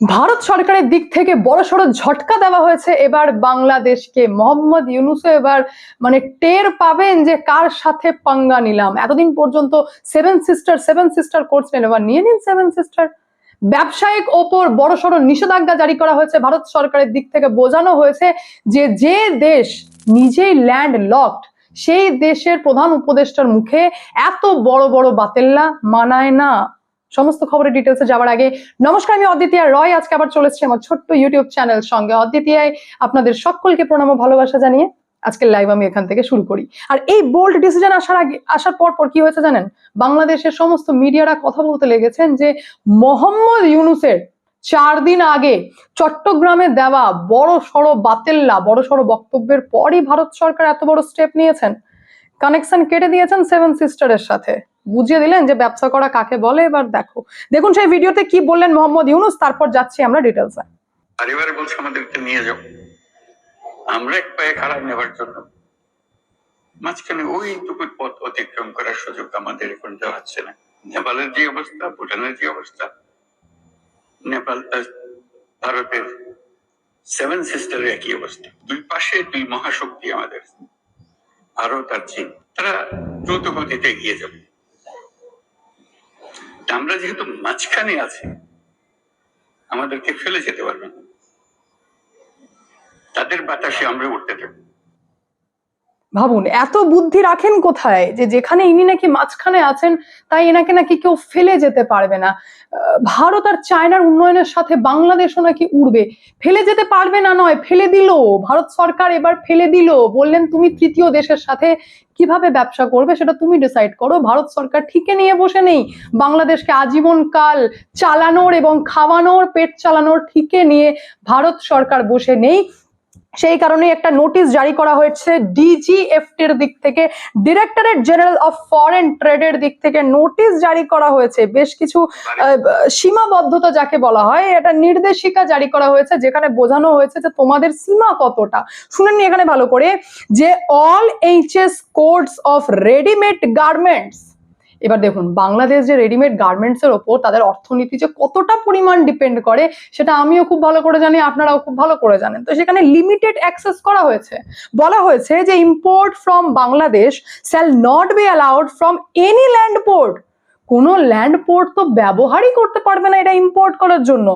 ভারত সরকারের দিক থেকে বড়সড় ঝটকা দেওয়া হয়েছে। এবার বাংলাদেশকে মোহাম্মদ ইউনুসও এবার মানে টের পাবেন যে কার সাথে পাঙ্গা নিলাম। এতদিন পর্যন্ত সেভেন সিস্টার সেভেন সিস্টার করছিলেন এবার নিয়ে নিন সেভেন সিস্টার। ব্যবসায়িক ওপর বড়সড় নিষেধাজ্ঞা জারি করা হয়েছে। ভারত সরকারের দিক থেকে বোঝানো হয়েছে যে যে দেশ নিজেই ল্যান্ড লকড, সেই দেশের প্রধান উপদেষ্টার মুখে এত বড় বড় বাতেল্লা মানায় না। সমস্ত খবরের ডিটেলসে যাওয়ার আগে নমস্কার, আমি অদ্বিতীয়া রয়। আজকে আবার চলে এসেছি আমার ছোট্ট ইউটিউব চ্যানেল সঙ্গে। অদ্বিতীয়ায় আপনাদের সকলকে প্রণাম ও ভালোবাসা জানিয়ে আজকের লাইভ আমি এখান থেকে শুরু করি। আর এই বোল্ড ডিসিশন আসার আগে, আসার পর পর কি হয়েছে জানেন? বাংলাদেশের সমস্ত মিডিয়ারা কথা বলতে লেগেছেন যে মোহাম্মদ ইউনুসের চার দিন আগে চট্টগ্রামে দেওয়া বড় সড়ো বাতেল্লা, বড় সড়ো বক্তব্যের পরই ভারত সরকার এত বড় স্টেপ নিয়েছেন। কানেকশন কেটে দিয়েছেন সেভেন সিস্টারের সাথে। বুঝিয়ে দিলেন যে ব্যবসা করা কাকে বলে, এবার দেখো। দেখুন সেই ভিডিওতে কি বললেন মোহাম্মদ ইউনুস, তারপর যাচ্ছি আমরা ডিটেলসে পরিবার আমাদেরকে নিয়ে যাও। আমরা এক পায়ে খারাপ নেবার জন্য। মাঝখানে পথ অতিক্রম করার সুযোগ আমাদের এখন দেওয়া হচ্ছে না। নেপালের যে অবস্থা, ভুটানের যে অবস্থা, নেপাল ভারতের সেভেন সিস্টারের একই অবস্থা। দুই পাশে দুই মহাশক্তি আমাদের। ভারত আর চীন, তারা দ্রুত গতিতে এগিয়ে যাবে। আমরা যেহেতু মাঝখানে আছি আমাদেরকে ফেলে যেতে পারবে না। তাদের বাতাসে আমরা উঠতে থাকব। ভাবুন, এত বুদ্ধি রাখেন কোথায় যে যেখানে ইনি নাকি মাঝখানে আছেন, তাই এনাকে নাকি কেউ ফেলে যেতে পারবে না। ভারত আর চায়নার উন্নয়নের সাথে বাংলাদেশও নাকি উড়বে। ফেলে যেতে পারবে না নয়, ফেলে দিল। ভারত সরকার এবার ফেলে দিল। বললেন, তুমি তৃতীয় দেশের সাথে কীভাবে ব্যবসা করবে সেটা তুমি ডিসাইড করো। ভারত সরকার ঠিকে নিয়ে বসে নেই। বাংলাদেশকে আজীবন কাল চালানোর এবং খাওয়ানোর, পেট চালানোর ঠিকে নিয়ে ভারত সরকার বসে নেই। সেই কারণে একটা নোটিশ জারি করা হয়েছে ডিজিএফটির দিক থেকে। ডিরেক্টরেট জেনারেল অফ ফরেন ট্রেডের দিক থেকে নোটিশ জারি করা হয়েছে। বেশ কিছু আহ, সীমাবদ্ধতা যাকে বলা হয় এটা নির্দেশিকা জারি করা হয়েছে যেখানে বোঝানো হয়েছে যে তোমাদের সীমা কতটা। শুনেননি এখানে ভালো করে যে all HS codes of readymade garments এবার দেখুন, বাংলাদেশ যে রেডিমেড গার্মেন্টস এর ওপর তাদের অর্থনীতি যে কতটা পরিমাণ ডিপেন্ড করে, সেটা আমিও খুব ভালো করে জানি, আপনারাও খুব ভালো করে জানেন। তো সেখানে লিমিটেড অ্যাক্সেস করা হয়েছে। বলা হয়েছে যে import from Bangladesh shall not be allowed from any land port কোনো ল্যান্ড পোর্ট তো ব্যবহারই করতে পারবে না এটা ইম্পোর্ট করার জন্য।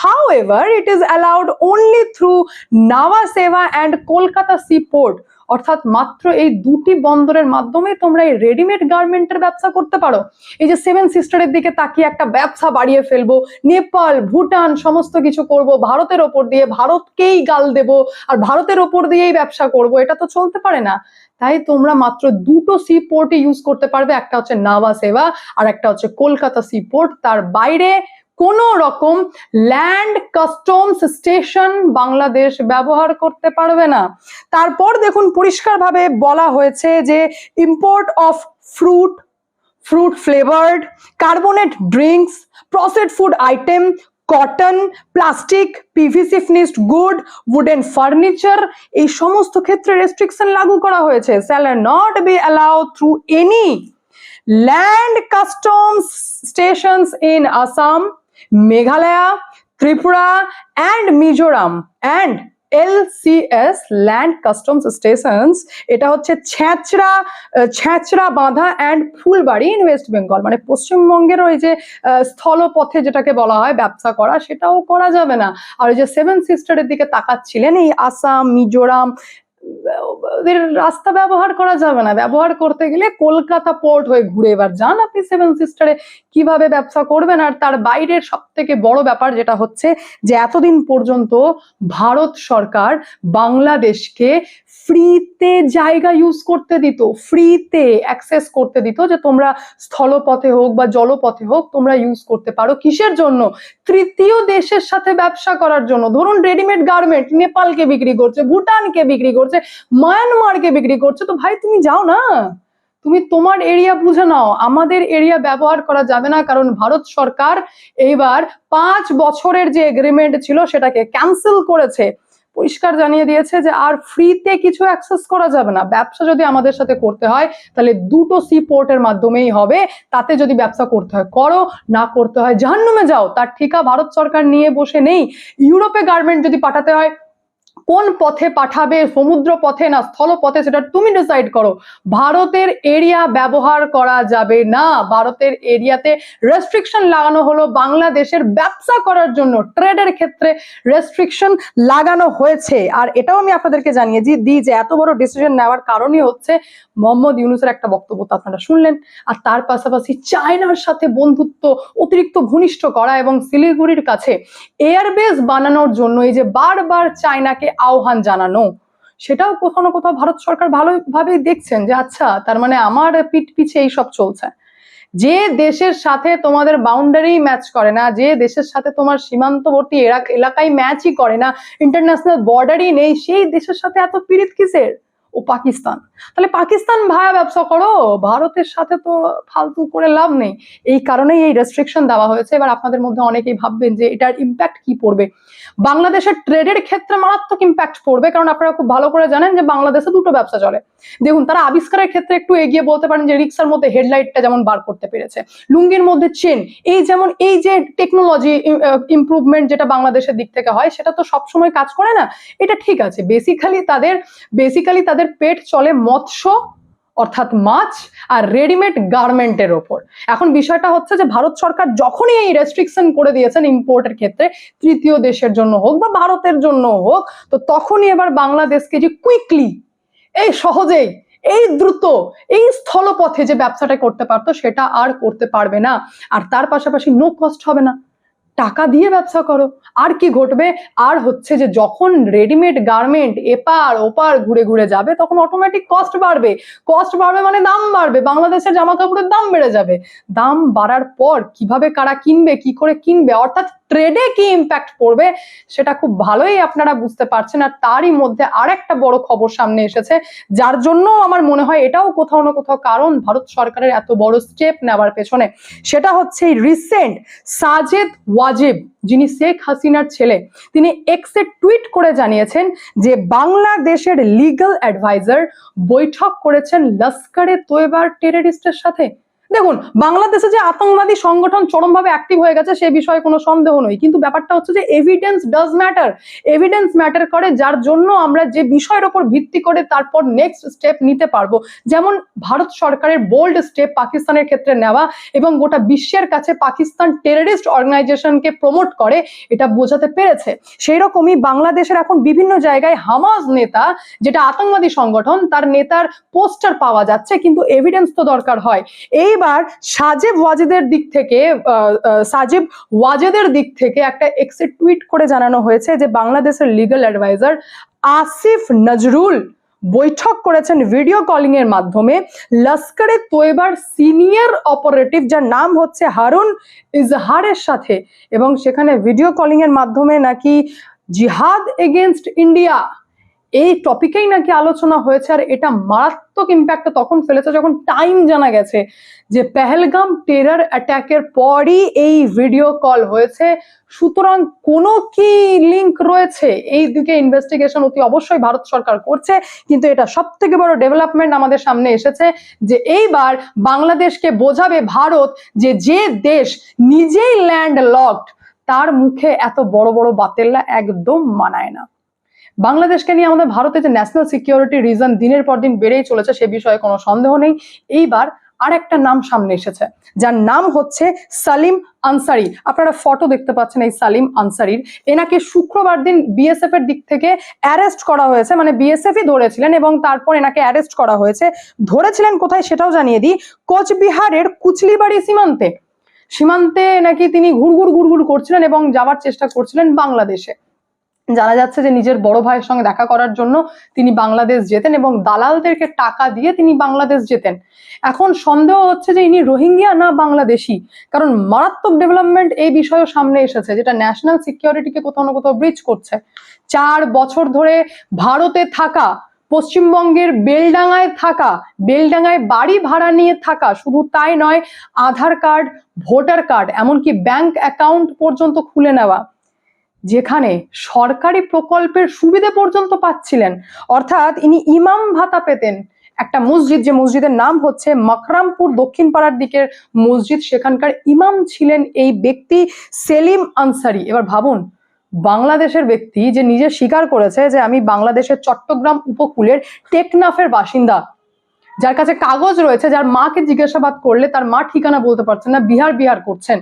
However it is allowed only through Nhava Sheva and Kolkata sea port অর্থাৎ মাত্র এই দুটি বন্দরের মাধ্যমে তোমরা এই রেডিমেড গার্মেন্টের ব্যবসা করতে পারো। এই যে সেভেন সিস্টারের দিকে তাকিয়ে একটা ব্যবসা বাড়িয়ে ফেলব, নেপাল, ভুটান সমস্ত কিছু করব, ভারতের ওপর দিয়ে ভারতকেই গাল দেব, আর ভারতের ওপর দিয়েই ব্যবসা করব, এটা তো চলতে পারে না। তাই তোমরা মাত্র দুটো সি পোর্টে ইউজ করতে পারবে, একটা হচ্ছে নাভা সেবা আর একটা হচ্ছে কলকাতা সি পোর্ট তার বাইরে কোনো রকম ল্যান্ড কাস্টমস স্টেশন বাংলাদেশ ব্যবহার করতে পারবে না। তারপর দেখুন পরিষ্কারভাবে বলা হয়েছে যে import of fruit fruit flavoured carbonate drinks processed food item cotton plastic PVC finished good wooden furniture এই সমস্ত ক্ষেত্রে রেস্ট্রিকশন লাগু করা হয়েছে। Shall not be allow through any land customs stations in Assam Meghalaya, Tripura and Mizoram and LCS land customs stations এটা হচ্ছে ছ্যাঁচড়া ছ্যাঁচড়া বাঁধা and Phulbari in West Bengal মানে পশ্চিমবঙ্গের ওই যে স্থলপথে যেটাকে বলা হয় ব্যবসা করা, সেটাও করা যাবে না। আর ওই যে সেভেন সিস্টারের দিকে তাকাচ্ছিলেন, এই আসাম, মিজোরাম ওদের রাস্তা ব্যবহার করা যাবে না। ব্যবহার করতে গেলে কলকাতা পোর্ট হয়ে ঘুরে এবার যান আপনি সেভেন সিস্টারে কীভাবে ব্যবসা করবেন? আর তার বাইরের সব থেকে বড় ব্যাপার যেটা হচ্ছে যে, এতদিন পর্যন্ত ভারত সরকার বাংলাদেশকে ফ্রিতে জায়গা ইউজ করতে দিত ফ্রিতে অ্যাক্সেস করতে দিত যে তোমরা স্থলপথে হোক বা জলপথে হোক তোমরা ইউজ করতে পারো। কিসের জন্য? তৃতীয় দেশের সাথে ব্যবসা করার জন্য। ধরুন রেডিমেড গার্মেন্ট নেপালকে বিক্রি করছে, ভুটানকে বিক্রি করছে, মায়ানমারকে বিক্রি করছে, তো ভাই তুমি যাও না। তুমি তোমার এরিয়া বুঝে নাও। আমাদের এরিয়া ব্যবহার করা যাবে না কারণ ভারত সরকার এইবার পাঁচ বছরের যে এগ্রিমেন্ট ছিল সেটাকে ক্যান্সেল করেছে। পরিষ্কার জানিয়ে দিয়েছে যে আর ফ্রিতে কিছু অ্যাক্সেস করা যাবে না। ব্যবসা যদি আমাদের সাথে করতে হয়, তাহলে দুটো সি পোর্টের মাধ্যমেই হবে। তাতে যদি ব্যবসা করতে হয়, করো, না করতে হয়, জাহান্নুমে যাও। তার ঠিকা ভারত সরকার নিয়ে বসে নেই। ইউরোপে গার্মেন্ট যদি পাঠাতে হয় কোন পথে পাঠাবে, সমুদ্র পথে না স্থল পথে সেটা তুমি ডিসাইড করো। ভারতের এরিয়া ব্যবহার করা যাবে না। ভারতের এরিয়াতে রেস্ট্রিকশন লাগানো হলো বাংলাদেশের ব্যবসা করার জন্য। ট্রেডের ক্ষেত্রে রেস্ট্রিকশন লাগানো হয়েছে। আর এটাও আমি আপনাদেরকে জানিয়ে দিই যে এত বড় ডিসিশন নেওয়ার কারণই হচ্ছে মোহাম্মদ ইউনুসের একটা বক্তব্য তো আপনারা শুনলেন। আর তার পাশাপাশি চায়নার সাথে বন্ধুত্ব অতিরিক্ত ঘনিষ্ঠ করা এবং শিলিগুড়ির কাছে এয়ারবেস বানানোর জন্য এই যে বারবার চায়নাকে আহ্বান জানানো, সেটাও কোথাও না কোথাও ভারত সরকার ভালোভাবেই দেখছেন যে আচ্ছা তার মানে আমার পিঠ পিছে এইসব চলছে। যে দেশের সাথে তোমাদের বাউন্ডারি ম্যাচ করে না, যে দেশের সাথে তোমার সীমান্তবর্তী এলাক- এলাকায় ম্যাচই করে না ইন্টারন্যাশনাল বর্ডারই নেই, সেই দেশের সাথে এত পীড়িত কিসের? ও পাকিস্তান। তাহলে পাকিস্তান ভায়া ব্যবসা করো, ভারতের সাথে তো ফালতু করে লাভ নেই। এই কারণেই এই রেস্ট্রিকশন দেওয়া হয়েছে। এবার আপনাদের মধ্যে অনেকেই ভাববেন যে এটার ইম্প্যাক্ট কি পড়বে। বাংলাদেশের ট্রেডের ক্ষেত্রে মারাত্মক ইম্প্যাক্ট পড়বে, কারণ আপনারা খুব ভালো করে জানেন যে বাংলাদেশে দুটো ব্যবসা চলে। দেখুন, তারা আবিষ্কারের ক্ষেত্রে একটু এগিয়ে বলতে পারেন যে রিক্সার মধ্যে হেডলাইটটা যেমন বার করতে পেরেছে। লুঙ্গির মধ্যে চেন এই যেমন, এই যে টেকনোলজি ইমপ্রুভমেন্ট যেটা বাংলাদেশের দিক থেকে হয়, সেটা তো সবসময় কাজ করে না। এটা ঠিক আছে। বেসিক্যালি তাদের বেসিক্যালি তাদের পেট চলে মৎস্য, অর্থাৎ মাছ, আর রেডিমেড গার্মেন্টের ওপর। এখন বিষয়টা হচ্ছে যে, ভারত সরকার যখনই এই রেস্ট্রিকশন করে দিয়েছেন ইম্পোর্টের ক্ষেত্রে, তৃতীয় দেশের জন্য হোক বা ভারতের জন্য হোক, তো তখনই এবার বাংলাদেশকে যে কুইকলি এই সহজেই, এই দ্রুত, এই স্থলপথে যে ব্যবসাটা করতে পারতো, সেটা আর করতে পারবে না। আর তার পাশাপাশি নো কস্ট হবে না। টাকা দিয়ে ব্যবসা করো। আর কি ঘটবে? আর হচ্ছে যে যখন রেডিমেড গার্মেন্ট এপার ওপার ঘুরে ঘুরে যাবে, তখন অটোমেটিক কস্ট বাড়বে। কস্ট বাড়বে মানে দাম বাড়বে। বাংলাদেশের জামা কাপড়ের দাম বেড়ে যাবে। দাম বাড়ার পর কীভাবে কারা কিনবে, কি করে কিনবে? অর্থাৎ ট্রেডে কি ইম্প্যাক্ট পড়বে, সেটা খুব ভালোই আপনারা বুঝতে পারছেন। আর তারই মধ্যে আর একটা বড় খবর সামনে এসেছে, যার জন্য আমার মনে হয় এটাও কোথাও না কোথাও কারণ, ভারত সরকারের এত বড় স্টেপ নেওয়ার পেছনে। সেটা হচ্ছে রিসেন্ট সাজেদ ওয়াজিব, যিনি শেখ হাসিনার ছেলে, তিনি এক্সে টুইট করে জানিয়েছেন যে বাংলাদেশের লিগ্যাল অ্যাডভাইজার বৈঠক করেছেন লস্করে তোয়েবার টেররিস্টের সাথে। দেখুন, বাংলাদেশে যে আতঙ্কবাদী সংগঠন চরমভাবে অ্যাক্টিভ হয়ে গেছে, সে বিষয়ে কোনো সন্দেহ নেই। কিন্তু ব্যাপারটা হচ্ছে যে evidence does matter evidence matter করে যার জন্য আমরা যে বিষয়ের ওপর ভিত্তি করে তারপর নেক্সট স্টেপ নিতে পারব। যেমন ভারত সরকারের বোল্ড স্টেপ পাকিস্তানের ক্ষেত্রে নেওয়া এবং গোটা বিশ্বের কাছে পাকিস্তান টেররিস্ট অর্গানাইজেশনকে প্রমোট করে, এটা বোঝাতে পেরেছে। সেই রকমই বাংলাদেশের এখন বিভিন্ন জায়গায় হামাজ নেতা, যেটা আতঙ্কবাদী সংগঠন, তার নেতার পোস্টার পাওয়া যাচ্ছে, কিন্তু এভিডেন্স তো দরকার হয়। এইবার সাজেব ওয়াজেদের দিক থেকে সাজেব ওয়াজেদের দিক থেকে একটা এক্সে টুইট করে জানানো হয়েছে যে বাংলাদেশের লিগ্যাল অ্যাডভাইজার আসিফ নজরুল বৈঠক করেছেন ভিডিও কলিং এর মাধ্যমে। লস্করে তোয়েবার সিনিয়র অপারেটিভ যার নাম হচ্ছে হারুন ইজহারের সাথে, এবং সেখানে ভিডিও কলিং এর মাধ্যমে নাকি জিহাদ এগেনস্ট ইন্ডিয়া এই টপিকেই নাকি আলোচনা হয়েছে আর এটা মারাত্মক ইম্প্যাক্ট তখন ফেলেছে যখন টাইম জানা গেছে যে পেহেলগাম টেরার অ্যাটাকের পরই এই ভিডিও কল হয়েছে। সুতরাং কোনো কি লিংক রয়েছে? এই দিকে ইনভেস্টিগেশন অতি অবশ্যই ভারত সরকার করছে, কিন্তু এটা সব থেকে বড় ডেভেলপমেন্ট আমাদের সামনে এসেছে যে এইবার বাংলাদেশকে বোঝাবে ভারত যে যে দেশ নিজেই ল্যান্ড লকড তার মুখে এত বড় বড় বাতেল্লা একদম মানায় না। বাংলাদেশকে নিয়ে আমাদের ভারতের যে ন্যাশনাল সিকিউরিটি রিজন দিনের পর দিন বেড়েই চলেছে, সে বিষয়ে কোনো সন্দেহ নেই। এইবার আর একটা নাম সামনে এসেছে, যার নাম হচ্ছে সালিম আনসারি। আপনারা ফটো দেখতে পাচ্ছেন এই সালিম আনসারির। এনাকে শুক্রবার দিন বিএসএফ এর দিক থেকে অ্যারেস্ট করা হয়েছে মানে বিএসএফই ধরেছিলেন এবং তারপর এনাকে অ্যারেস্ট করা হয়েছে। ধরেছিলেন কোথায় সেটাও জানিয়ে দিই, কোচবিহারের কুচলিবাড়ি সীমান্তে। সীমান্তে নাকি তিনি ঘুরঘুর ঘুরঘুর করছিলেন এবং যাওয়ার চেষ্টা করছিলেন বাংলাদেশে। জানা যাচ্ছে যে নিজের বড় ভাইয়ের সঙ্গে দেখা করার জন্য তিনি বাংলাদেশ যেতেন এবং দালালদেরকে টাকা দিয়ে তিনি বাংলাদেশ যেতেন। এখন সন্দেহ হচ্ছে যে ইনি রোহিঙ্গিয়া না বাংলাদেশি, কারণ মারাত্মক ডেভেলপমেন্ট এই বিষয়েও সামনে এসেছে, যেটা ন্যাশনাল সিকিউরিটিকে কোথাও না কোথাও ব্রিচ করছে। চার বছর ধরে ভারতে থাকা, পশ্চিমবঙ্গের বেলডাঙায় থাকা বেলডাঙায় বাড়ি ভাড়া নিয়ে থাকা, শুধু তাই নয়, আধার কার্ড, ভোটার কার্ড, এমনকি ব্যাংক অ্যাকাউন্ট পর্যন্ত খুলে নেওয়া। যেখানে সরকারি প্রকল্পের সুবিধা পর্যন্ত পাচ্ছিলেন। অর্থাৎ ইনি ইমাম ভাতা পেতেন। একটা মসজিদ, যে মসজিদের নাম হচ্ছে মকরামপুর দক্ষিণ পাড়ার দিকের মসজিদ, সেখানকার ইমাম ছিলেন এই ব্যক্তি সেলিম আনসারি। এবার ভাবুন, বাংলাদেশের ব্যক্তি যে নিজে স্বীকার করেছে যে আমি বাংলাদেশের চট্টগ্রাম উপকূলের টেকনাফের বাসিন্দা, যার কাছে কাগজ রয়েছে, যার মাকে জিজ্ঞাসাবাদ করলে তার মা ঠিকানা বলতে পারছেন না, বিহার বিহার করছেন।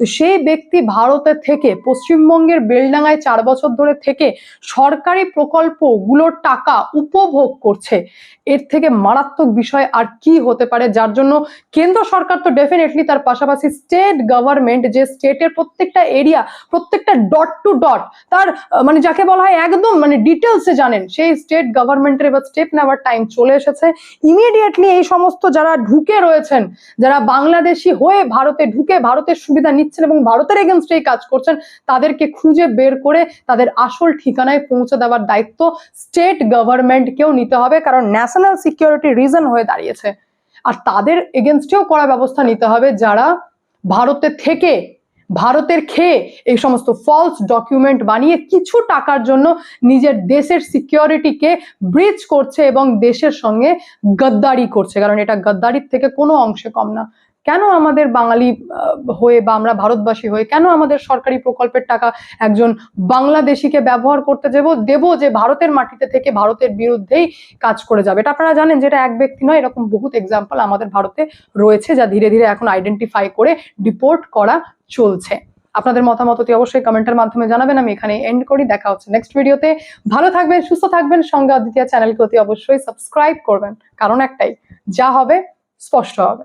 তো সেই ব্যক্তি ভারতে থেকে, পশ্চিমবঙ্গের বেলডাঙ্গায় চার বছর ধরে থেকে সরকারি প্রকল্পগুলোর টাকা উপভোগ করছে। এর থেকে মারাত্মক বিষয় আর কি হতে পারে, যার জন্য কেন্দ্র সরকার তো ডেফিনেটলি তার পাশাপাশি স্টেট গভর্নমেন্ট যে স্টেটের প্রত্যেকটা এরিয়া প্রত্যেকটা ডট টু ডট তার মানে যাকে বলা হয় একদম মানে ডিটেলসে জানেন। সেই স্টেট গভর্নমেন্টের এবার স্টেপ নেওয়ার টাইম চলে এসেছে। ইমিডিয়েটলি এই সমস্ত যারা ঢুকে রয়েছেন, যারা বাংলাদেশি হয়ে ভারতে ঢুকে ভারতের সুবিধা নিচ্ছেন এবং ভারতের এগেনস্টে কাজ করছেন, তাদেরকে খুঁজে বের করে তাদের আসল ঠিকানায় পৌঁছে দেওয়ার দায়িত্ব স্টেট গভর্নমেন্টকেও নিতে হবে, কারণ ন্যাশনাল সিকিউরিটি রিজন হয়ে দাঁড়িয়েছে। আর তাদের এগেনস্টেও করা ব্যবস্থা নিতে হবে যারা ভারতে থেকে, ভারতের খেয়ে এই সমস্ত ফলস ডকুমেন্ট বানিয়ে কিছু টাকার জন্য নিজের দেশের সিকিউরিটিকে ব্রিজ করছে এবং দেশের সঙ্গে গদ্দারি করছে, কারণ এটা গদ্দারির থেকে কোনো অংশে কম না। কেন আমাদের বাঙালি হয়ে বা আমরা ভারতবাসী হয়ে কেন আমাদের সরকারি প্রকল্পের টাকা একজন বাংলাদেশিকে ব্যবহার করতে দেব দেব যে ভারতের মাটিতে থেকে ভারতের বিরুদ্ধেই কাজ করে যাবে? এটা আপনারা জানেন যেটা এক ব্যক্তি নয়, এরকম বহুত এক্সাম্পল আমাদের ভারতে রয়েছে যা ধীরে ধীরে এখন আইডেন্টিফাই করে ডিপোর্ট করা চলছে। আপনাদের মতামত অতি অবশ্যই কমেন্টের মাধ্যমে জানাবেন, আমি এখানে এন্ড করি। দেখা হচ্ছে নেক্সট ভিডিওতে ভালো থাকবেন, সুস্থ থাকবেন, সঙ্গে অদ্বিতীয় চ্যানেলকে অতি অবশ্যই সাবস্ক্রাইব করবেন। কারণ একটাই, যা হবে, স্পষ্ট হবে।